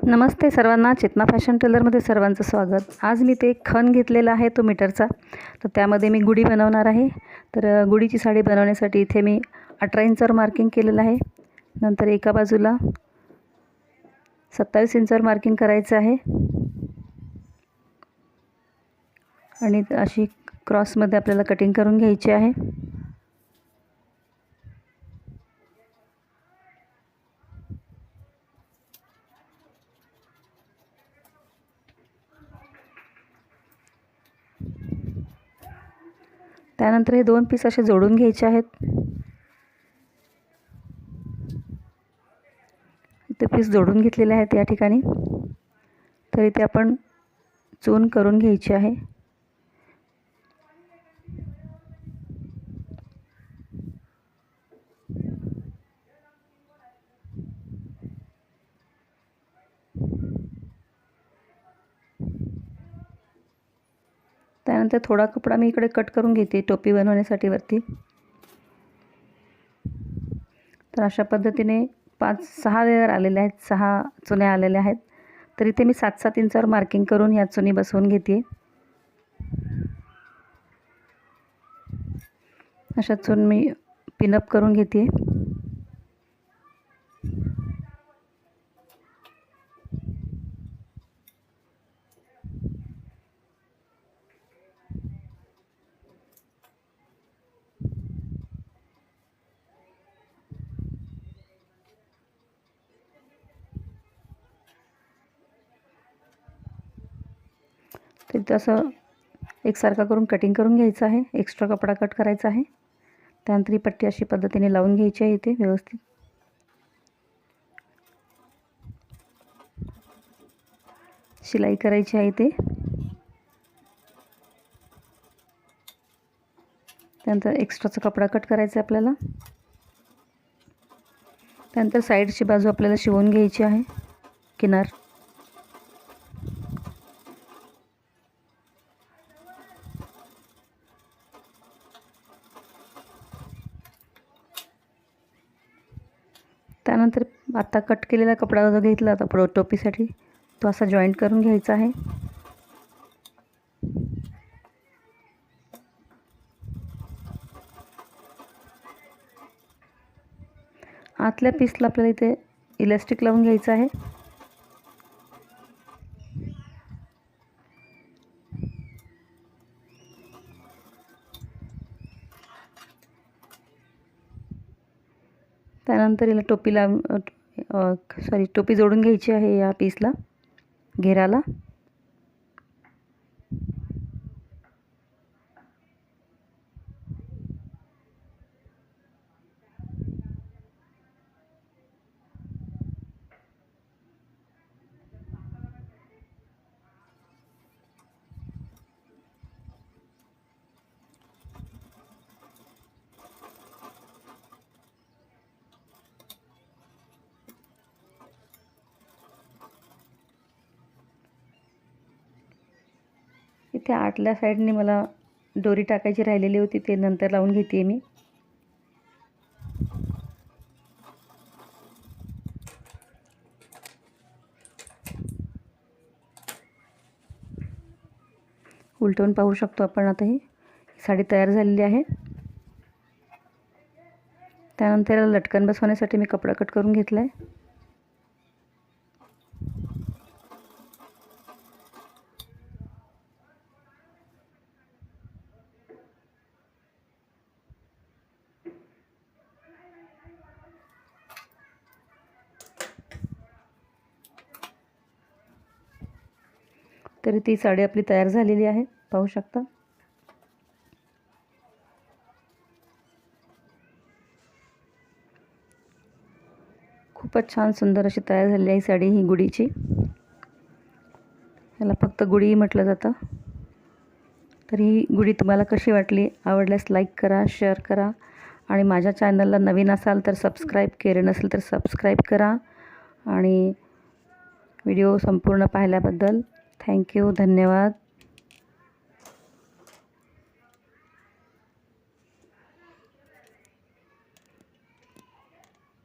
नमस्ते सर्वांना चेतना फॅशन टेलरमध्ये सर्वांचं स्वागत. आज मी ते खण घेतलेला आहे तो मीटरचा. तर त्यामध्ये मी गुढी बनवणार आहे. तर गुढीची साडी बनवण्यासाठी इथे मी अठरा इंचावर मार्किंग केलेलं आहे. नंतर एका बाजूला सत्तावीस इंचावर मार्किंग करायचं आहे. आणि अशी क्रॉसमध्ये आपल्याला कटिंग करून घ्यायची आहे. त्यानंतर हे दोन पीस असे जोडून घ्यायचे आहेत. इथे पीस जोडून घेतलेले आहेत या ठिकाणी. तर इथे आपण चून करून घ्यायची आहे. त्यानंतर थोडा कपडा मी इकडे कट करून घेते टोपी बनवण्यासाठी वरती. तर अशा पद्धतीने पाच सहा लेअर आलेल्या आहेत सहा चुन्या आलेल्या आहेत. तर इथे मी सात सात इंचावर मार्किंग करून ह्या चुनी बसवून घेते अशा चून मी पिनअप करून घेते ते असं एकसारखा करून कटिंग करून घ्यायचं आहे. एक्स्ट्रा कपडा कट करायचा आहे. त्यानंतर ही पट्टी अशी पद्धतीने लावून घ्यायची आहे इथे व्यवस्थित. शिलाई करायची आहे इथे. त्यानंतर एक्स्ट्राचा कपडा कट करायचा आहे आपल्याला. त्यानंतर साईडची बाजू आपल्याला शिवून घ्यायची आहे. किनार. त्यानंतर आता कट केलेला कपडा जो घेतला होता प्रो टोपीसाठी तो असा जॉईंट करून घ्यायचा आहे. आतल्या पीसला आपल्याला इथे इलास्टिक लावून घ्यायचं आहे. त्यानंतर याला टोपीला सॉरी टोपी जोडून घ्यायची आहे या पीसला घेराला. इथे आठल्या साईडने मला दोरी टाकायची राहिलेली होती ते नंतर लावून घेते मी. उलटवून पाहू शकतो आपण आता ही. साडी तयार झालेली आहे. त्यानंतर लटकन बसवण्यासाठी मी कपडा कट करून घेतला आहे तरी ती साडी आपली तयार झालेली आहे. पाहू शकता. खूपच छान सुंदर अशी तयार झालेली आहे साडी ही गुढीची. याला फक्त गुडी म्हटलं जातं. तर ही गुढी तुम्हाला कशी वाटली? आवडल्यास लाईक करा शेअर करा आणि माझ्या चॅनलला नवीन असाल तर सबस्क्राईब केले नसेल तर सबस्क्राईब करा आणि व्हिडिओ संपूर्ण पाहिल्याबद्दल थँक्यू धन्यवाद.